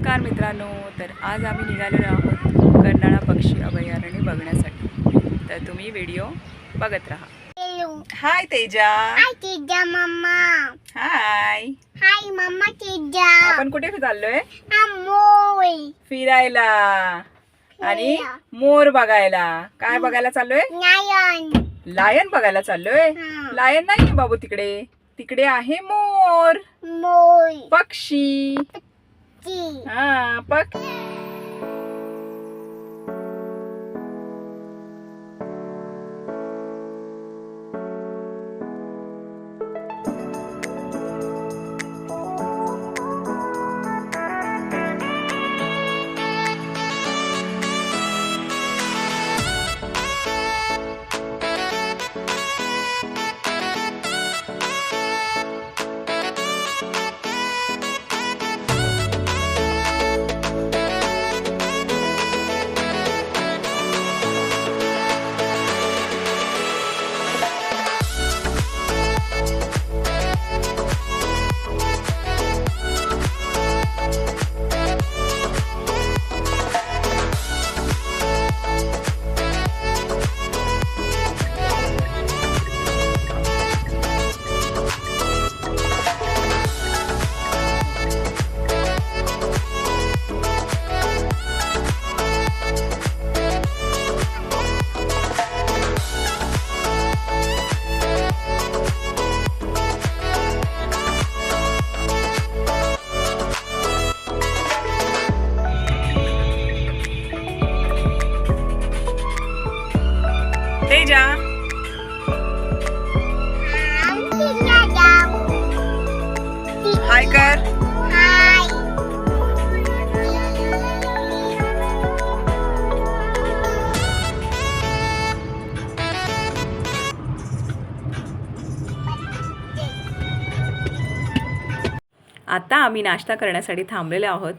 नमस्कार मित्रांनो तर आज आम्ही निघालेलो आहोत कर्नाळा पक्षी अभयारण्य बघण्यासाठी तर तुम्ही व्हिडिओ बघत राहा. हाय तेजा Hi, Tija Mama. हाय Hi, Mama Tija. आपण कुठे चाललोय. फिरायला आणि. मोर बघायला काय बघायला चाललोय. लायन बघायला चाललोय. लायन नाही बाबू तिकडे तिकडे आहे मोर Moy. पक्षी Пакетики. А, пакетики. Dao. हाय कर. आता आम्ही नाश्ता करण्यासाठी थांबलेलो आहोत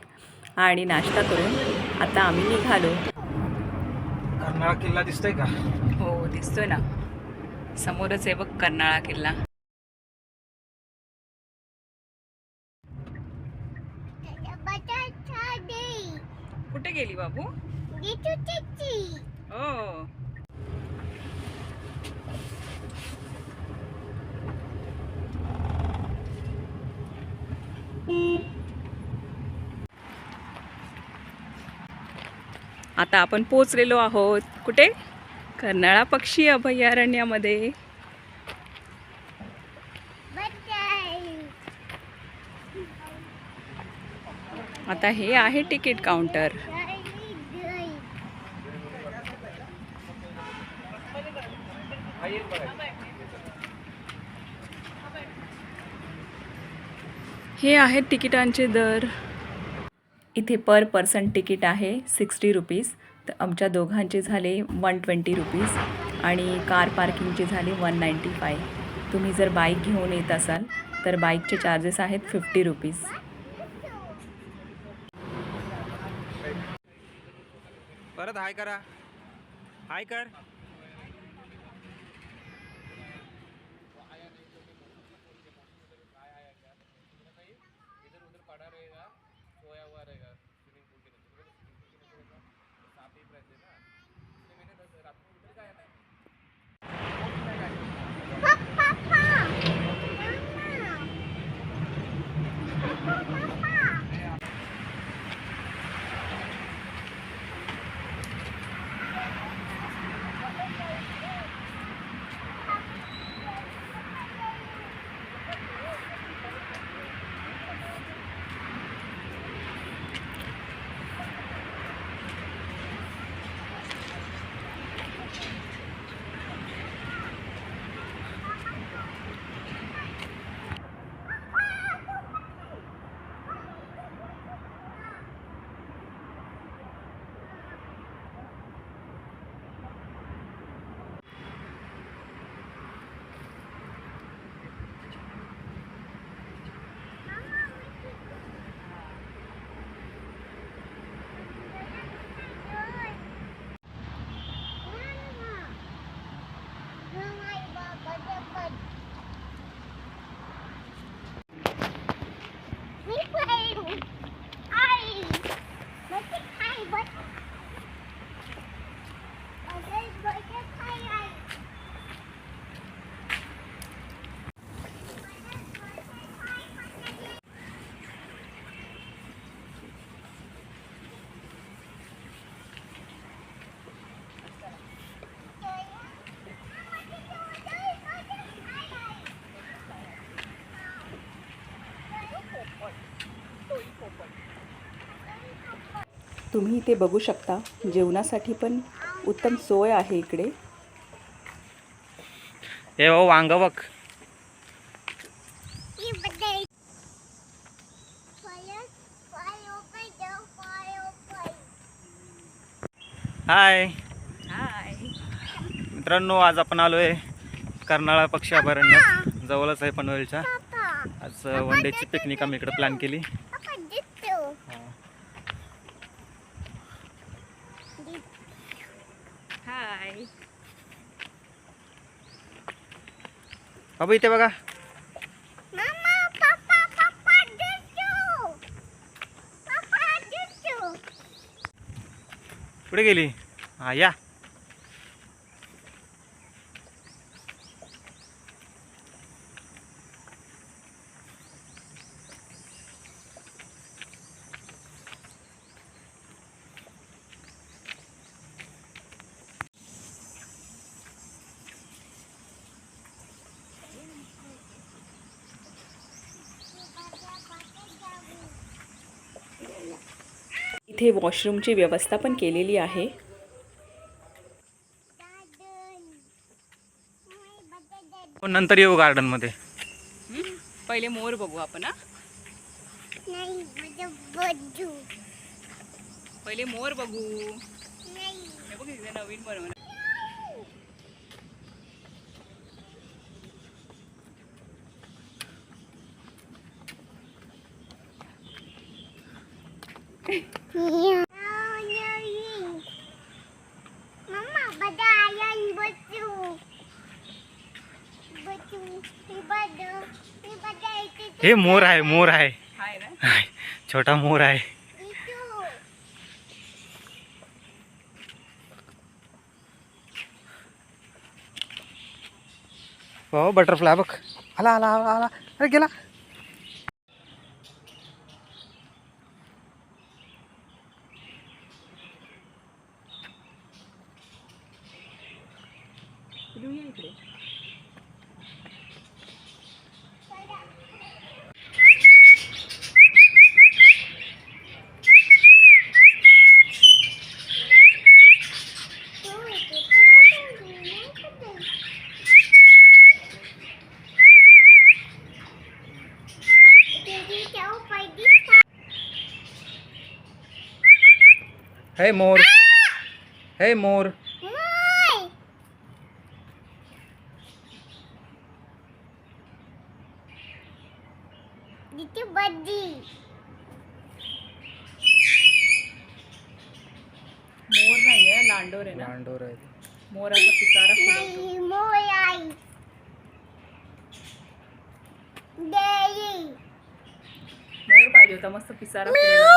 आणि नाश्ता करून आता आम्ही निघालो किल्ला दिसतोय का हो दिसतोय ना. समोरच आहे बघ कर्नाळा किल्ला. कुठे गेली बाबू? हो. आता आपण पोचलेलो आहोत. कुठे? कर्नाळा पक्षी अभयारण्यामध्ये. आता हे आहे तिकीट काउंटर हे आहेत तिकिटांचे दर. इथे पर पर्सन तिकीट आहे सिक्स्टी रुपीज आमच्या दोघांचे झाले वन ट्वेंटी रुपीज आणि कार पार्किंगचे झाले वन नाईंटी फाय तुम्ही जर बाईक घेऊन येत असाल तर बाईकचे चार्जेस आहेत फिफ्टी रुपीज परत हाय करा. हाय कर. तुम्ही इथे बघू शकता जेवणासाठी पण उत्तम सोय आहे इकडे. हे भाऊ वांग बघ. हाय हाय मित्रांनो आज आपण आलोय कर्नाळा पक्षी अभयारण्यात. जवळच आहे पनवेलच्या. आज वन डेची पिकनिक आम्ही इकडे प्लॅन केली. बाबू इथे बघा. कुठे गेली? हा या. इथे वॉशरूमची व्यवस्था पण केलेली आहे. पण नंतर येऊ गार्डनमध्ये. पहिले मोर बघू आपण हा. पहिले मोर बघू. नाही. हे बघ इथे नवीन बनवलं. हे मोर आहे मोर आहे. छोटा मोर आहे. हो बटरफ्लाय बघ. आला आला आला आला. अरे गेला. इकडे. हे मोर. हे मोर. मोर. नाही आहे लांडोर आहे ना? लांडोर आहे. मोराचा पिसारा. नाही मोयाई देई मोर पाहिजे होता मस्त पिसारा फुलवला.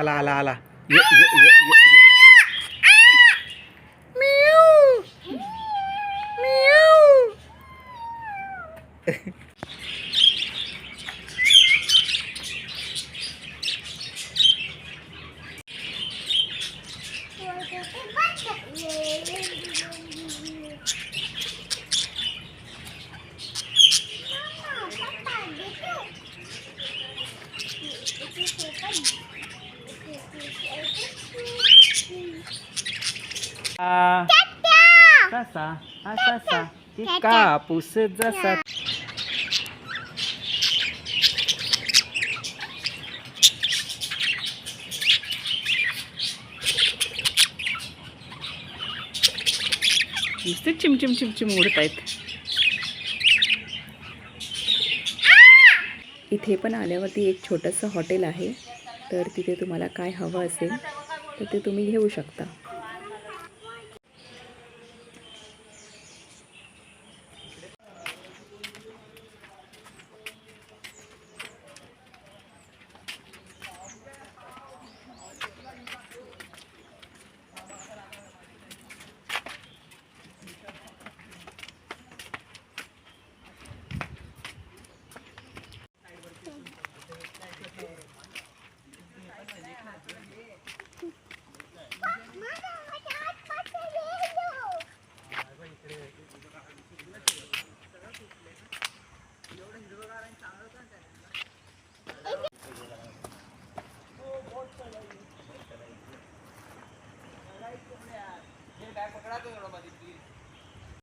आला आला आला ये ये ये ये ये. आ, हा कसा की कापूस जसा. नुसते चिमचिम चिमचिम उडत आहेत इथे पण आल्यावरती एक छोटंसं हॉटेल आहे. तर तिथे तुम्हाला काय हवं असेल तर ते तुम्ही घेऊ शकता.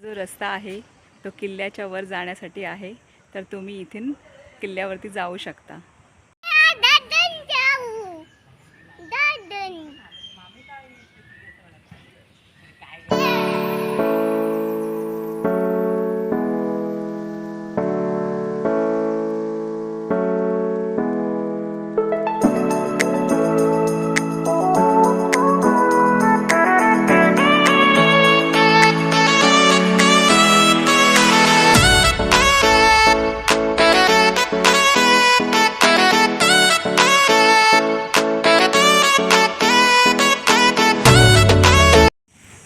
जो रस्ता आहे तो किल्ल्याच्या वर जाण्यासाठी आहे तर तुम्ही इथून किल्ल्यावरती जाऊ शकता.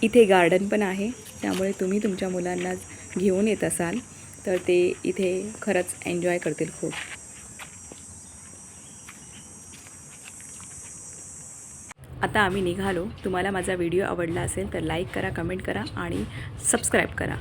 इथे गार्डन पण आहे. त्यामुळे तुम्ही तुमच्या मुलांना घेऊन येत असाल तर ते इथे खरंच एन्जॉय करतील खूप. आता आम्ही निघालो. तुम्हाला माझा व्हिडिओ आवडला असेल तर लाईक करा कमेंट करा आणि सबस्क्राईब करा.